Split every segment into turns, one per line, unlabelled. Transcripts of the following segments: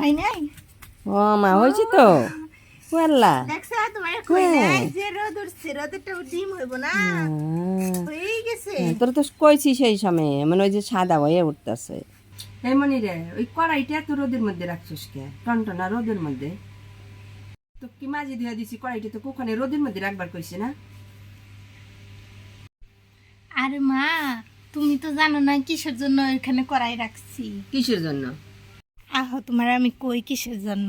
হয় নাই?
ও মা হয়েছে তো। ওয়াল্লা।
দেখছ তোমার কই?
হ্যাঁ।
নাই? যে রোদ উঠছে রোদেরটা ডিম হইব না। হয়ে গেছে।
তোর তো কইছি সেই সময় মানে ওই যে সাদা হয়ে উঠতেছে। এই মনি রে ওই কড়াইটা তো রোদের মধ্যে রাখছিস কে? টনটনা রোদের মধ্যে। তো কি মাঝে দিয়ে দিছি কড়াইটা তো কুখানে রোদের মধ্যে রাখবার কইছে না?
আরে মা তুমি তো জানো না কিসের জন্য এখানে কড়াই রাখছি।
কিসের জন্য?
আহো তোমার আমি কই কিসের জন্য?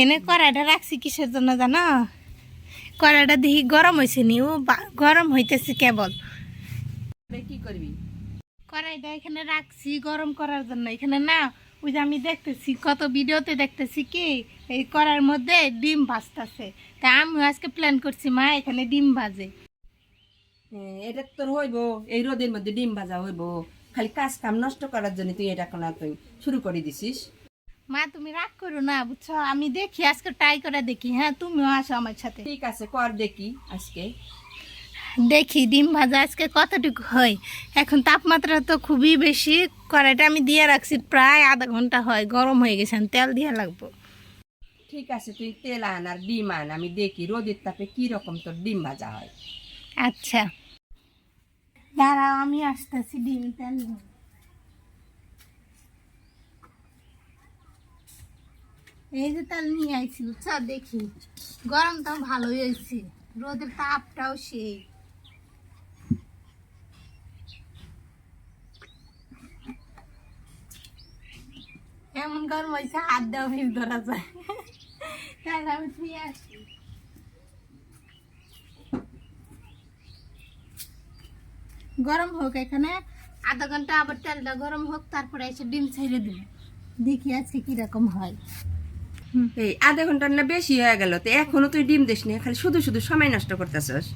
এনে কড়াইটা রাখছি কিসের জন্য জানো? কড়াইটা দেখি গরম হয়েছে নি ও গরম হইতেছে কেবল।
কি করবি?
কড়াইটা এখানে রাখছি গরম করার জন্য। এখানে না ওই যে আমি দেখতেছি কত ভিডিওতে দেখতেছি কি এই কড়াইয়ের মধ্যে ডিম ভাজতেছে। তা আমি আজকে প্ল্যান করছি মা এখানে ডিম ভাজে।
এটা তোর হইব এই রোদের মধ্যে ডিম ভাজা হইব। খালি কাজ কাম নষ্ট করার জন্য তুই এটা কোনা তুই শুরু করে দিছিস।
মা তুমি রাগ করো না বুঝছ? আমি দেখি আজকে ট্রাই করে দেখি। হ্যাঁ তুমিও আসো আমার সাথে।
ঠিক আছে কর দেখি আজকে।
দেখি ডিম ভাজা আজকে কতটুকু হয়? এখন তাপমাত্রা তো খুবই বেশি। কড়াইটা আমি দিয়ে রাখছি প্রায় আধা ঘণ্টা হয়। গরম হয়ে গেছে তেল দিয়ে লাগবো।
ঠিক আছে তুই তেল আন আর ডিম আন আমি দেখি রোদের তাপে কি রকম তোর ডিম ভাজা হয়।
আচ্ছা। দাঁড়াও আমি আসতেছি ডিম তেল এই যে তেল নিয়ে আইছি, বুঝছ? দেখি। গরমটাও ভালোই হয়েছে। রোদের তাপটাও সেই। এমন গরম হয়েছে, হাত দেওয়া ভিড় ধরা যায়। তাহলে আমি তুই আসি গরম হোক এখানে, আধা ঘণ্টা আবার তেলটা গরম হোক, তারপরে এসে ডিম ছেড়ে দিল দেখি আজকে কীরকম হয়।
এই আধা ঘণ্টার না বেশি হয়ে গেল তো এখনও তুই ডিম দিস নি খালি শুধু শুধু সময় নষ্ট করতেছস।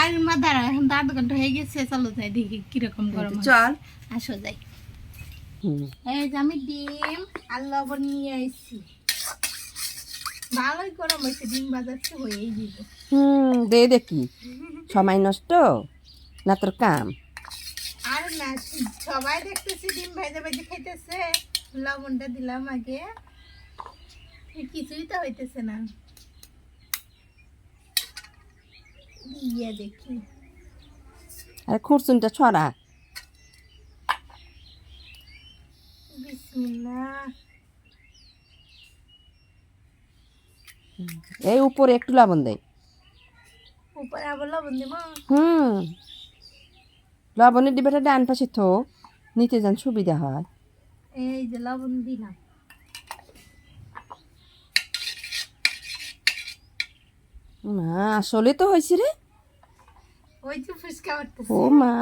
আর মা দাঁড়া এখন তো আধা ঘণ্টা হয়ে গেছে চলো যাই দেখি কীরকম গরম।
চল।
আসো যাই। এই যে আমি ডিম আর লবণ নিয়ে আসছি ভালোই গরম হয়েছে ডিম বাজাচ্ছে হয়েই দিব।
হুম দে দেখি। সময় নষ্ট না তোর কাম?
আর না সবাই দেখতেছি ডিম ভেজে ভেজে খাইতেছে। লবণটা দিলাম আগে। কিছুই তো হইতেছে না। দেখি।
আর খুরচুনটা ছড়া। এই উপরে একটু লবণ দেয়
উপরে আবার লবণ দিব?
হুম। লবণের ডিবাটা ডান পাশে থো নিতে যান সুবিধা হয়।
এই যে লবণ দিলাম।
মা আসলে তো হয়েছে রে।
ওই যে করতেছে
ও মা।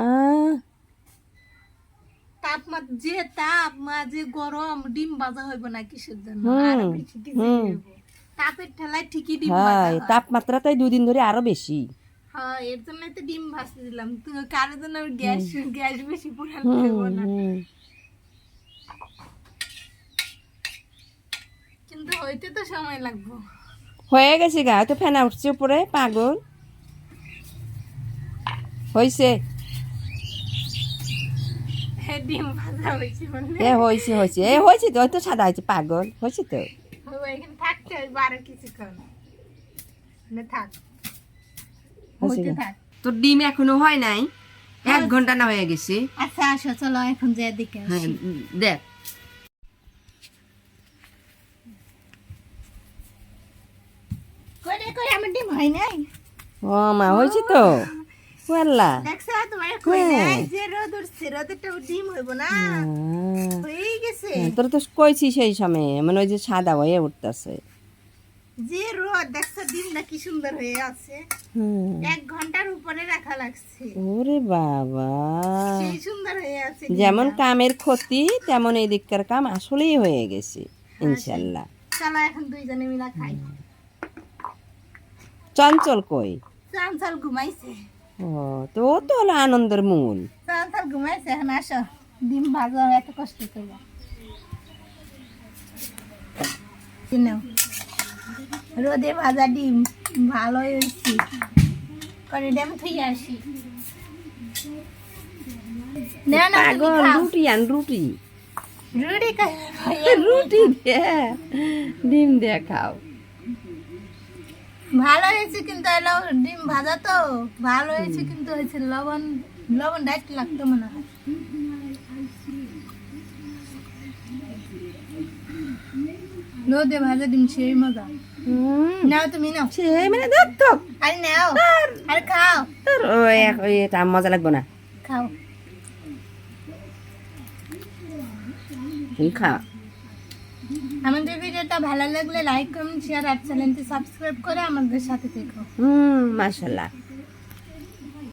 তাপমাত্রা যে তাপ মা যে গরম ডিম ভাজা হইব না কিসের জন্য?
হুম,
বেশি কিছু তাপের ঠেলায় ঠিকই ডিম ভাজা
হ্যাঁ। তাপমাত্রা তাই দুদিন ধরে আরও বেশি।
হ্যাঁ এর জন্য তো ডিম ভাজতে দিলাম। তো কারোর জন্য গ্যাস গ্যাস বেশি পুরান দেবো না। কিন্তু হইতে তো সময় লাগবো।
হয়ে গেছে গা তো ফেনা উঠছে উপরে পাগল। হয়েছে
হ্যাঁ মানে
এ হয়েছে হয়েছে এ হয়েছে তো ওই তো সাদা হয়েছে পাগল। হয়েছে তো। তোর ডিম এখনও হয় নাই? এক ঘণ্টা না হয়ে গেছে।
আচ্ছা আসো চলো এখন যে দিকে
হ্যাঁ দেখ
করে করে আমার ডিম হয় নাই?
ও মা হয়েছে তো? ওয়াল্লা।
দেখছ তোমার কই
হ্যাঁ।
নাই? যে রোদ উঠছে রোদেরটা ডিম হইব না।
হ্যাঁ।
গেছে।
তোর তো কইছি সেই সময় মানে ওই যে সাদা হয়ে উঠতেছে।
যে রোদ দেখছ ডিমটা কি সুন্দর হয়ে আছে। এক ঘণ্টার উপরে রাখা লাগছে।
ওরে বাবা।
সেই সুন্দর হয়ে আছে
যেমন কামের ক্ষতি তেমন এই দিককার কাম আসলেই হয়ে গেছে ইনশাল্লাহ।
চলো এখন দুইজনে মিলা খাই।
চঞ্চল কই?
চঞ্চল ঘুমাইছে।
ও তো ও তো হলো আনন্দের মূল।
চাঞ্চল ঘুমাইছে এখন আসো। ডিম ভাজা এত কষ্ট করব। রোদে ভাজা ডিম ভালোই হয়েছি। করে ডিম থুই আসি। না না
রুটি আন রুটি।
রুটি
রুটি দিয়ে ডিম দিয়ে খাও।
ভালো হয়েছে কিন্তু এলো ডিম ভাজা তো ভালো হয়েছে কিন্তু হয়েছে লবণ লবণ ডাইট লাগতো মনে হয়। লোদে ভাজা ডিম সেই মজা। নাও তুমি নাও।
মানে ধরতো
আরে নাও আরে খাও।
তোর ওই ওই এটা মজা লাগবে না।
খাও।
তুমি
আমাদের ভিডিওটা ভালো লাগলে লাইক কমেন্ট শেয়ার আর চ্যানেলটি সাবস্ক্রাইব করে আমাদের সাথে থেকো।
হুম মাশাল্লাহ